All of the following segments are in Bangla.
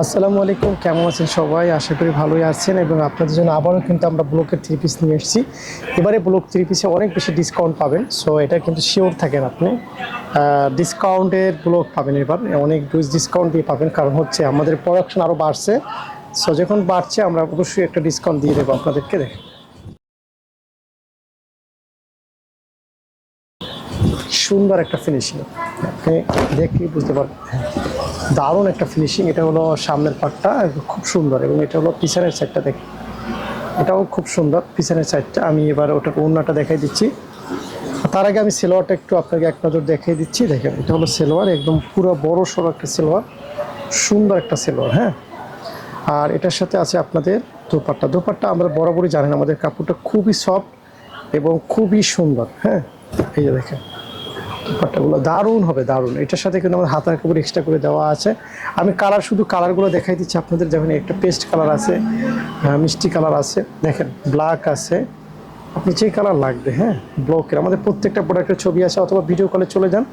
আসসালামু আলাইকুম, কেমন আছেন সবাই? আশা করি ভালোই আছেন এবং আপনাদের জন্য আবারও কিন্তু আমরা ব্লকের থ্রি পিস নিয়ে এসেছি। এবারে ব্লক থ্রি পিসে অনেক বেশি ডিসকাউন্ট পাবেন সো এটা কিন্তু শিওর থাকেন আপনি। ডিসকাউন্টের ব্লক পাবেন এবার, অনেক ডিসকাউন্ট দিয়ে পাবেন, কারণ হচ্ছে আমাদের প্রোডাকশন আরও বাড়ছে। সো যখন বাড়ছে, আমরা অবশ্যই একটা ডিসকাউন্ট দিয়ে দেবো আপনাদেরকে, দেখেন। সুন্দর একটা ফিনিশিং আপনি দেখলেই বুঝতে পারবেন। হ্যাঁ দারুণ একটা ফিনিশিং এটা হলো সামনের পার্টটা খুব সুন্দর এবং এটা হলো পিছনের সাইডটা দেখি এটাও খুব সুন্দর, পিছনের সাইডটা আমি এবার ওটার ওড়নাটা দেখাই দিচ্ছি। তার আগে আমি সেলোয়ারটা একটু আপনাকে এক নজর দেখিয়ে দিচ্ছি। দেখেন, এটা হলো সেলোয়ার, একদম পুরো বড় সড়ো একটা সেলোয়ার। সুন্দর একটা সেলোয়ার হ্যাঁ। আর এটার সাথে আছে আপনাদের দোপাট্টা। দোপাট্টা আমরা বরাবরই জানেন, আমাদের কাপড়টা খুবই সফট এবং খুবই সুন্দর হ্যাঁ। এই যে দেখেন দুপাট্টাগুলো দারুণ হবে দারুণ। এটার সাথে কিন্তু আমাদের হাতার কাপড় এক্সট্রা করে দেওয়া আছে। আমি কালার শুধু কালারগুলো দেখাই দিচ্ছি আপনাদের যেমন একটা পেস্ট কালার আছে আহ, মিষ্টি কালার আছে। দেখেন ব্ল্যাক আছে। আপনি যে কালার লাগবে হ্যাঁ ব্লকের আমাদের প্রত্যেকটা প্রোডাক্টের ছবি আছে অথবা ভিডিও কলে চলে যান।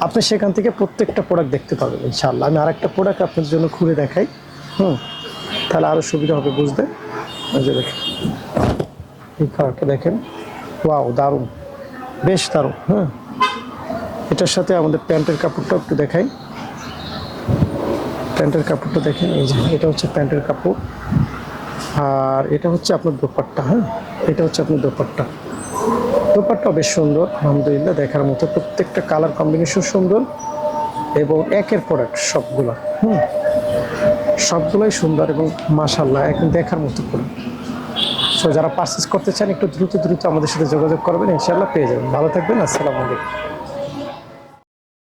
আপনি সেখান থেকে প্রত্যেকটা প্রোডাক্ট দেখতে পাবেন ইনশাআল্লাহ। আমি আরেকটা প্রোডাক্ট আপনাদের জন্য খুলে দেখাই হুম তাহলে আরও সুবিধা হবে বুঝতে। দেখেন এই কালারটা দেখেন। ওয়াও দারুণ। বেশ দারুণ হ্যাঁ। এটার সাথে আমাদের প্যান্টের কাপড়টা একটু দেখাই। প্যান্টের কাপড়টা দেখেন, এই যে, এটা হচ্ছে প্যান্টের কাপড়। আর এটা হচ্ছে আপনার দোপাট্টা হ্যাঁ? এটা হচ্ছে আপনার দোপাট্টা। দোপাট্টা বেশ সুন্দর, আলহামদুলিল্লাহ, দেখার মতো। প্রত্যেকটা কালার কম্বিনেশন সুন্দর এবং একের প্রোডাক্ট সবগুলো, হুম? সবগুলোই সুন্দর এবং মাশাল্লাহ এখন দেখার মতো করে। সো যারা পারচেস করতে চান, একটু দ্রুত দ্রুত আমাদের সাথে যোগাযোগ করবেন ইনশাল্লাহ পেয়ে যাবেন। ভালো থাকবেন, আসসালামু আলাইকুম।